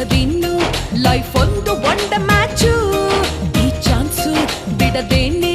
ಬಿಡದೇನು life ಒಂದು ಒಂದ match ಈ ಚಾನ್ಸು ಬಿಡದೇನೆ